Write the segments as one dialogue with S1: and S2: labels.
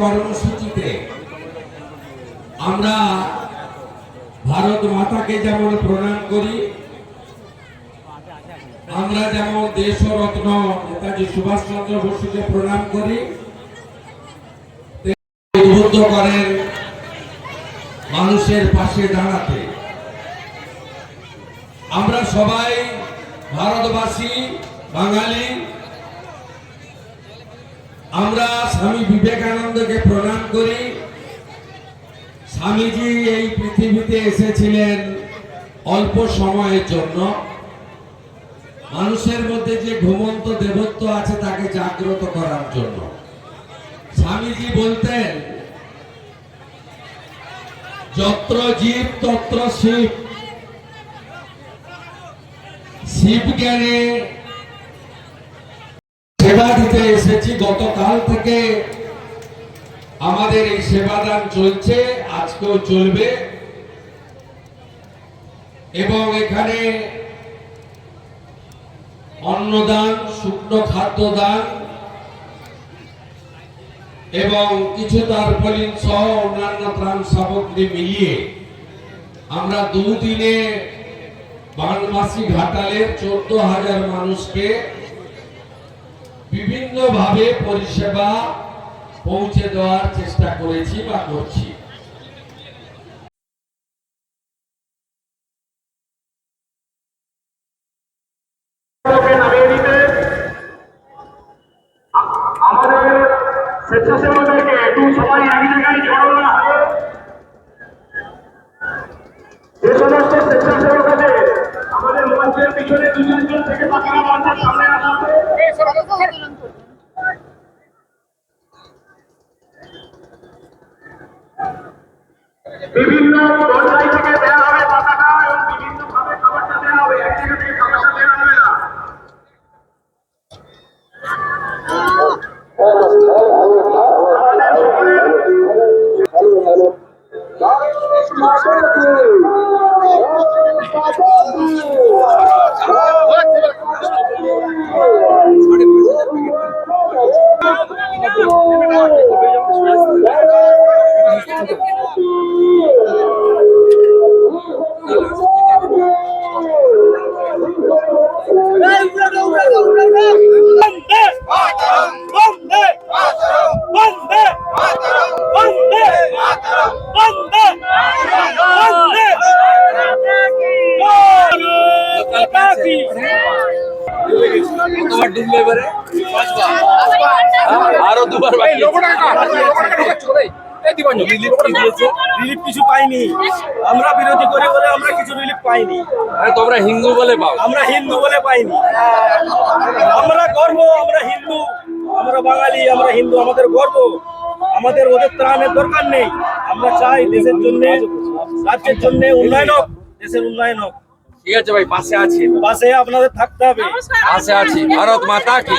S1: কর্মসূচিতে আমরা ভারত মাতাকে যেমন প্রণাম করি, আমরা যেমন দেশরত্ন নেতাজি সুভাষচন্দ্র বসুকে প্রণাম করি উদ্বুদ্ধ করেন মানুষের পাশে দাঁড়াতে। আমরা সবাই ভারতবাসী, বাঙালি আমরা স্বামী বিবেকানন্দকে প্রণাম করি। স্বামীজি এই পৃথিবীতে এসেছিলেন অল্প সময়ের জন্য। মানুষের মধ্যে যে ঘুমন্ত দেবত্ব আছে তাকে জাগ্রত করার জন্য। স্বামীজি বলতেন, যত্র জীব তত্র শিব। শিব জ্ঞানে সেবা এসেছি গতকাল থেকে আমাদের এই সেবাদান চলছে, আজকেও চলবে। এবং এখানে অন্নদান, শুকনো খাদ্যদান এবং কিছু তারপলিন সহ অন্যান্য ত্রাণ সামগ্রী মিলিয়ে আমরা দুদিনে বানমাসি ঘাটালের চোদ্দ হাজার মানুষকে বিভিন্নভাবে পরিষেবা পৌঁছে দেওয়ার চেষ্টা করেছি বা করছি।
S2: আমাদের স্বেচ্ছাসেবকদেরকে একটু সবাই এক জায়গায় জড়ো না যে সমস্ত স্বেচ্ছাসেবক আছে আমাদের মঞ্চের পিছনে দু তিনজন থেকে সামনে আসা বিভিন্ন
S3: তোমার এবারে আরও দুবার বাকি
S4: রিলিফ কিছু পাইনি। আমরা বিরোধী করে করে আমরা কিছু রিলিফ পাইনি।
S3: তোমরা হিন্দু বলে পাও।
S4: আমরা হিন্দু বলে পাইনি। আমরা গর্ব আমরা হিন্দু। আমরা বাঙালি আমরা হিন্দু আমাদের গর্ব। আমাদের ওদের ত্রাণের দরকার নেই। আমরা চাই দেশের জন্য রাজ্যের জন্য উন্নয়ন হোক দেশের উন্নয়ন হোক।
S3: ঠিক আছে ভাই পাশে আছি।
S4: পাশে আপনাদের থাকতে হবে।
S3: পাশে আছি। ভারত মাতা কি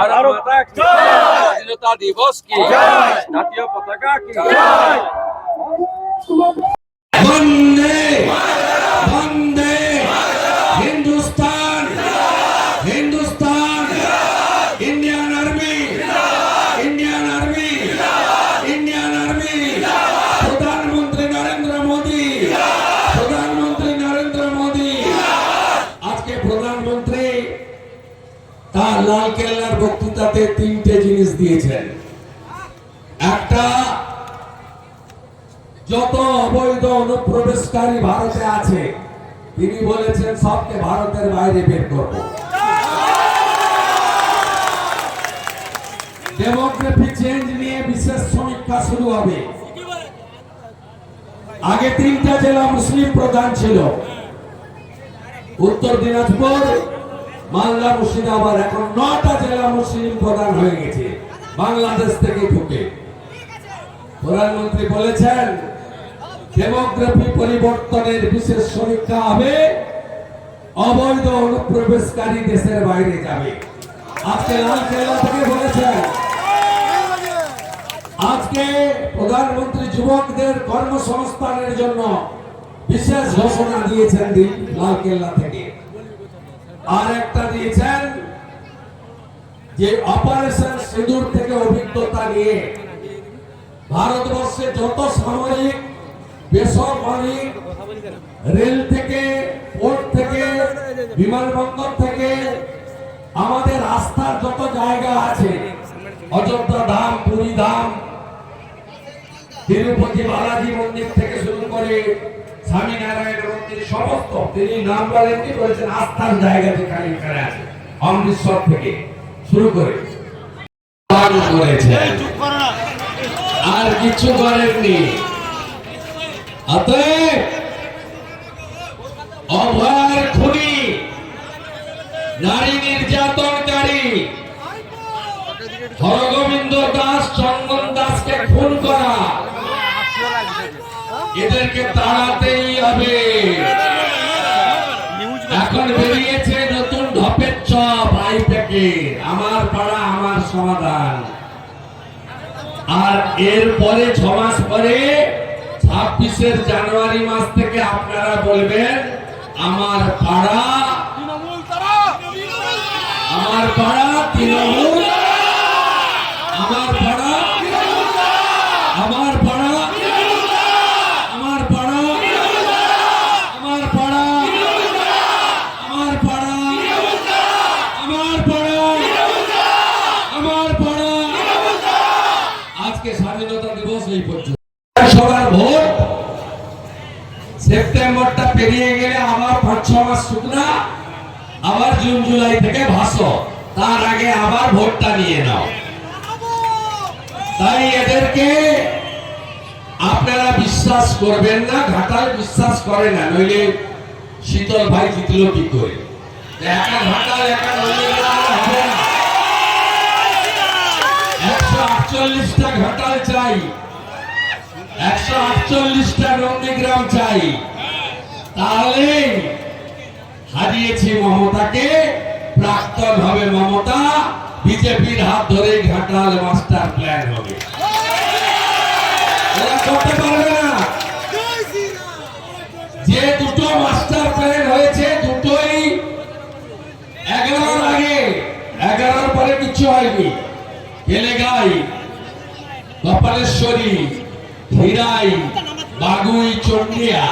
S3: ভারত মাতা কি স্বাধীনতা দিবস কি জাতীয় পতাকা কি
S1: বন্দে বন্দে Hindustan Hindustan Indian army Indian army Indian army প্রধানমন্ত্রী নরেন্দ্র মোদী প্রধানমন্ত্রী নরেন্দ্র মোদী আজকে প্রধানমন্ত্রী তার লাল কেল্লার বক্তৃতাতে তিনটে জিনিস দিয়েছেন। একটা, যত অবৈধ অনুপ্রবেশকারী ভারতে আছে, তিনি বলেছেন সবকে ভারতের বাইরে বের করব। ডেমোগ্রাফি চেঞ্জ নিয়ে বিশেষ সমীক্ষা শুরু হবে। আগে তিনটা জেলা মুসলিম প্রধান ছিল। উত্তর দিনাজপুর মালদা মুর্শিদাবাদ, এখন নটা জেলা মুসলিম প্রধান হয়ে গেছে। বাংলাদেশ থেকে ঢুকে। প্রধানমন্ত্রী বলেছেন, ডেমোগ্রাফি পরিবর্তনের বিশেষ সমীক্ষা হবে, অবৈধ অনুপ্রবেশকারী দেশের বাইরে যাবে। আজকে লাল কেল্লা থেকে বলেছেন, আজকে প্রধানমন্ত্রী যুবকদের কর্মসংস্থানের জন্য বিশেষ ঘোষণা দিয়েছেন দিন, লাল কেল্লা থেকে। আর একটা দিয়েছেন যে অপারেশন সিঁদুর থেকে অভিজ্ঞতা নিয়ে। ভারতবর্ষে যত সামরিক বেসামরিক রেল থেকে পোর্ট থেকে, বিমানবন্দর থেকে আমাদের আস্থার যত জায়গা আছে, অযোধ্যা ধাম, পুরী ধাম, তিরুপতি, বালাজি মন্দির থেকে শুরু করে স্বামীনারায়ণ মন্দির সমস্ত তিনি নাম বলেননি বলেছেন আস্থার জায়গা যেখানে এখানে আছে। অমৃতসর থেকে শুরু করে। আর কিছু করেননি। অতএব অভয়ের খুনি নারী নির্যাতনকারী হরগোবিন্দ দাস চন্দন দাসকে খুন করা এদেরকে তাড়াতেই হবে। এখন বেরিয়েছে নতুন ঢপের চপ আই প্যাকেট আমার পাড়া আমার সমাধান। আর এরপরে ছ মাস পরে ছাব্বিশের জানুয়ারি মাস থেকে আপনারা বলবেন আমার পাড়া আমার পাড়া তৃণমূল আমার পাড়া আমার পাড়া আমার পাড়া আমার পাড়া আমার পাড়া আমার পাড়া আমার পাড়া আজকে স্বাধীনতা দিবস এই পর্যন্ত সবার ভোট সেপ্টেম্বরটা পেরিয়ে গেলে আবার পাঁচ ছ মাস শুকনা, আবার জুন জুলাই থেকে ভাসো। তার আগে আবার ভোটটা নিয়ে নাও। তাই এদেরকে আপনারা বিশ্বাস করবেন না, ঘাটাল বিশ্বাস করে না, নইলে শীতল ভাই জিতলো কি করে? একা ঘাটাল, একা হবে একশো আটচল্লিশটা নন্দীগ্রাম চাই। তাহলে হারিয়েছি মমতাকে, প্রাক্তন হবে মমতা, বিজেপির হাত ধরে ঘাটাল মাস্টার প্ল্যান হবে। করতে পারবে না। যে দুটো মাস্টার প্ল্যান হয়েছে, দুটোই এগারোর আগে, এগারোর পরে কিছু হয়নি। এলেগাই কপালেশ্বরী, হিরাই, বাগুই, চন্ডিয়া।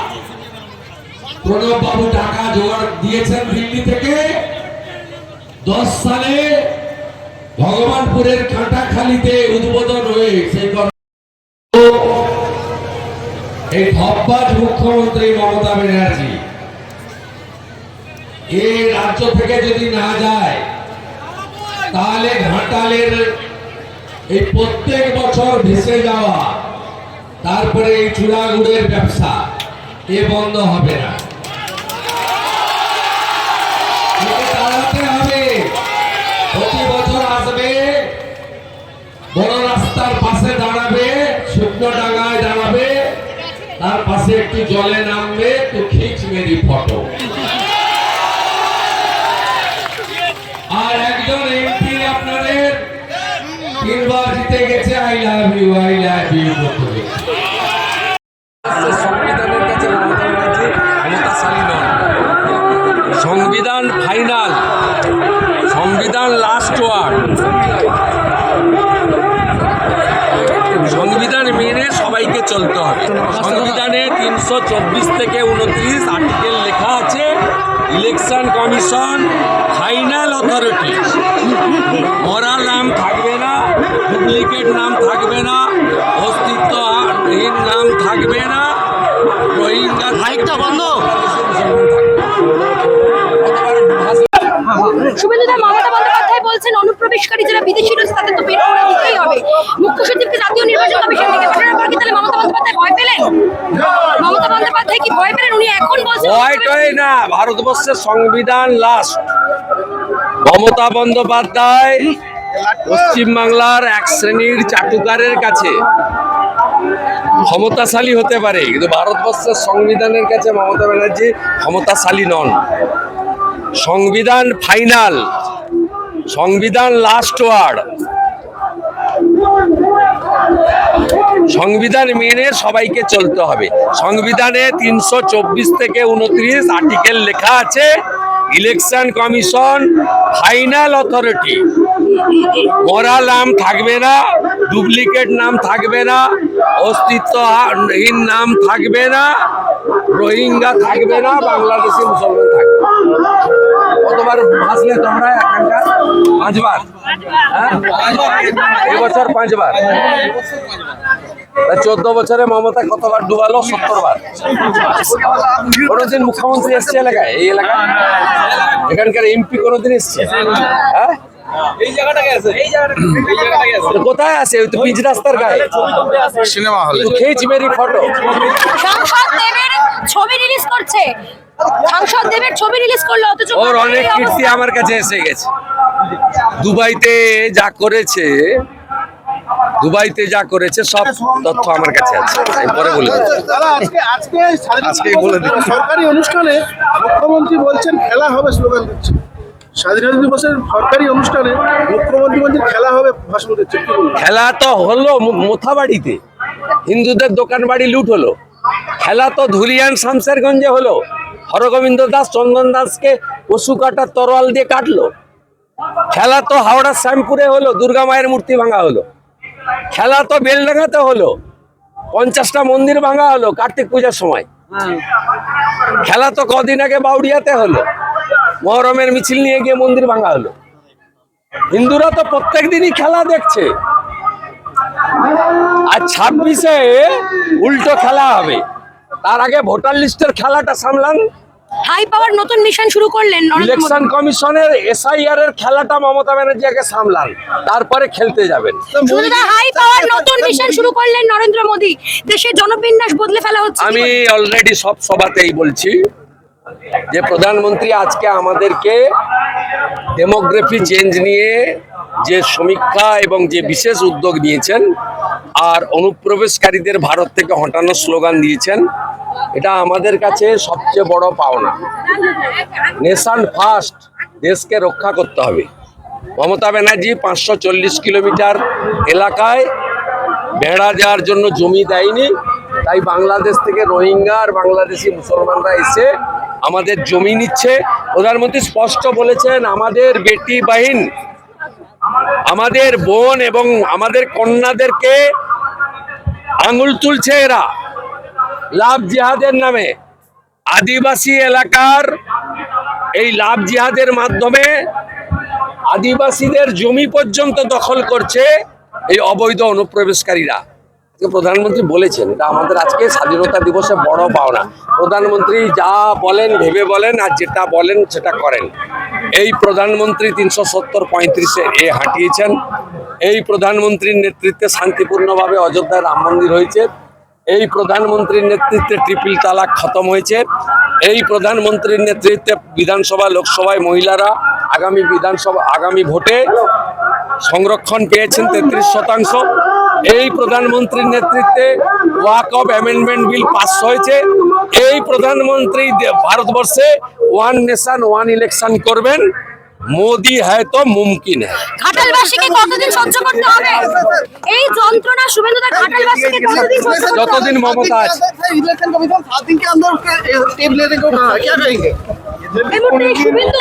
S1: প্রণব বাবু টাকা জোগাড় দিয়েছেন দিল্লি থেকে। দশ সালে ভগবানপুরের কাঁটাখালীতে উদ্বোধন হয়ে সেই এই ধব্বাজ মুখ্যমন্ত্রী মমতা ব্যানার্জি। এই রাজ্য থেকে যদি না যায়, তাহলে ঘাটালের এই প্রত্যেক বছর ভেসে যাওয়া, তারপরে এই চূড়াগুড়ের ব্যবসা, এ বন্ধ হবে না। তার পাশে একটু জলে নামবে, তো খিচ মেরি ফটো। আর একজন এমপি আপনাদের, তিনবার জিতে গেছে
S3: I love you I love you চব্বিশ থেকে উনত্রিশ আর্টিকেল লেখা আছে। ইলেকশন কমিশন ফাইনাল অথরিটি মরার নাম থাকবে না ডুপ্লিকেট নাম থাকবে না অস্তিত্বহীন নাম থাকবে না রোহিঙ্গা
S5: মাইকটা বন্ধ।
S6: শুভেন্দুদা মমতা বন্দ্যোপাধ্যায় বলছেন অনুপ্রবেশকারী যারা বিদেশি রয়েছে তাদের তো বের করে দিতেই হবে। মুখ্য সচিবকে জাতীয় নির্বাচন কমিশন থেকে পর কি তাহলে মমতা বন্দ্যোপাধ্যায় ভয় পেলেন? বন্দ্যোপাধ্যায় কি ভয় পেলেন? উনি এখন বলছেন
S3: না ভারতবর্ষের সংবিধান লাস্ট মমতা বন্দ্যোপাধ্যায় পশ্চিমবাংলার এক শ্রেণির চাটুকারের কাছে। ক্ষমতাশালী হতে পারে কিন্তু ভারতবর্ষের সংবিধানের কাছে মমতা ব্যানার্জি ক্ষমতাশালী নন। সংবিধান ফাইনাল সংবিধান লাস্ট ওয়ার্ড সংবিধান মেনে সবাইকে চলতে হবে। সংবিধানে তিনশো চব্বিশ থেকে উনত্রিশ আর্টিকেল লেখা আছে, ইলেকশন কমিশন, ফাইনাল অথরিটি।
S1: মরা নাম থাকবে না, ডুপ্লিকেট নাম থাকবে না, অস্তিত্বহীন নাম থাকবে না, রোহিঙ্গা থাকবে না, বাংলাদেশি মুসলমান থাকবে কতবার ভাসলে তোমরা এখানকার? পাঁচবার? হ্যাঁ? এবছর পাঁচবার। চোদ্দ বছরে মমতা কতবার ডুবালো? সত্তর বার কোনোদিন মুখ্যমন্ত্রী এসছে এলাকায়? এই এলাকায়? এখানকার এমপি কোনোদিন এসছে? হ্যাঁ? কোথায় আছে? ওই তো পিচ রাস্তার গায়ে।
S5: সিনেমা হলে।
S1: খেয়েছি মেরি ফটো
S6: ছবি রিলিজ করছে। সাংসদ দেবের ছবি রিলিজ করল অথচ
S1: ওর অনেক কীর্তি আমার কাছে এসে গেছে। দুবাইতে যা করেছে দুবাইতে যা করেছে সব তথ্য আমার কাছে আছে। আমি পরে বলে।
S5: আজকে আজকে
S1: বলে।
S5: সরকারি অনুষ্ঠানে মুখ্যমন্ত্রী বলছেন খেলা হবে স্লোগান দিচ্ছে। স্বাধীনতা দিবসের সরকারি অনুষ্ঠানে মুখ্যমন্ত্রী বলছেন খেলা হবে ভাষণ দিচ্ছে।
S1: খেলা তো হলো মোথাবাড়িতে হিন্দুদের দোকান বাড়ি লুট হলো। খেলা তো ধুলিয়ান শামসেরগঞ্জে হলো। হরগোবিন্দ দাস চন্দন দাসকে পশু কাটার তরোয়াল দিয়ে কাটলো। খেলা তো হাওড়ার শ্যামপুরে হলো দুর্গা মায়ের মূর্তি ভাঙা হলো। খেলা তো বেলডাঙ্গাতে হলো পঞ্চাশটা মন্দির ভাঙা হলো কার্তিক পূজার সময়। খেলা তো কদিন আগে বাউরিয়াতে হলো মহরমের মিছিল নিয়ে গিয়ে মন্দির ভাঙা হলো। হিন্দুরা তো প্রত্যেক দিনই খেলা দেখছে। আর ছাব্বিশে উল্টো খেলা হবে। তার আগে ভোটার লিস্টের খেলাটা সামলান
S6: হাই পাওয়ার নতুন মিশন শুরু করলেন নরেন্দ্র
S1: ইলেকশন কমিশনের এসআইআর এর খেলাটা মমতা ব্যানার্জি আগে সামলান। তারপরে খেলতে যাবেন।
S6: হাই পাওয়ার নতুন মিশন শুরু করলেন নরেন্দ্র মোদী। দেশের জনবিন্যাস বদলে ফেলা হচ্ছে
S1: আমি অলরেডি সব সভাতেই বলছি যে প্রধানমন্ত্রী আজকে আমাদেরকে ডেমোগ্রাফি চেঞ্জ নিয়ে যে সমীক্ষা এবং যে বিশেষ উদ্যোগ নিয়েছেন আর অনুপ্রবেশকারীদের ভারত থেকে হটানোর স্লোগান দিয়েছেন, এটা আমাদের কাছে সবচেয়ে বড় পাওনা। নেশন ফার্স্ট, দেশকে রক্ষা করতে হবে। মমতা ব্যানার্জি পাঁচশো চল্লিশ কিলোমিটার এলাকায় বেড়া যাওয়ার জন্য জমি দেয়নি, তাই বাংলাদেশ থেকে রোহিঙ্গা আর বাংলাদেশি মুসলমানরা এসে আমাদের জমি নিচ্ছে। প্রধানমন্ত্রী স্পষ্ট বলেছেন, আমাদের বেটি বাহিন, আমাদের বোন এবং আমাদের কন্যাদেরকে আঙুল তুলছে এরা। লাভ জিহাদের নামে। আদিবাসী এলাকার এই লাভ জিহাদের মাধ্যমে আদিবাসীদের জমি পর্যন্ত দখল করছে এই অবৈধ অনুপ্রবেশকারীরা। প্রধানমন্ত্রী বলেছেন, এটা আমাদের আজকে স্বাধীনতা দিবসে বড় পাওনা। প্রধানমন্ত্রী যা বলেন, ভেবে বলেন, আর যেটা বলেন, সেটা করেন। এই প্রধানমন্ত্রী তিনশো সত্তর পঁয়ত্রিশে এ হাঁটিয়েছেন। এই প্রধানমন্ত্রীর নেতৃত্বে শান্তিপূর্ণভাবে অযোধ্যায় রাম মন্দির হয়েছে। এই প্রধানমন্ত্রীর নেতৃত্বে ট্রিপল তালাক খতম হয়েছে। এই প্রধানমন্ত্রীর নেতৃত্বে বিধানসভা, লোকসভায় মহিলারা আগামী বিধানসভা, আগামী ভোটে সংরক্ষণ পেয়েছেন তেত্রিশ শতাংশ। এই প্রধানমন্ত্রীর নেতৃত্বে Waqf amendment bill pass হয়েছে। এই প্রধানমন্ত্রী ভারতবর্ষে ওয়ান নেশন, ওয়ান ইলেকশন করবেন। মোদি হ্যায় তো মুমকিন হ্যায়
S6: ঘাটালবাসীকে কতদিন সহ্য করতে হবে এই যন্ত্রণা শুভেন্দুদার ঘাটালবাসীকে কতদিন সহ্য করতে হবে
S1: যতদিন মমতা আছে
S5: इलेक्शन कमीशन सात दिन के अंदर टेप लेने को कहा क्या कहेंगे
S6: এই মুহূর্তে শুভেন্দু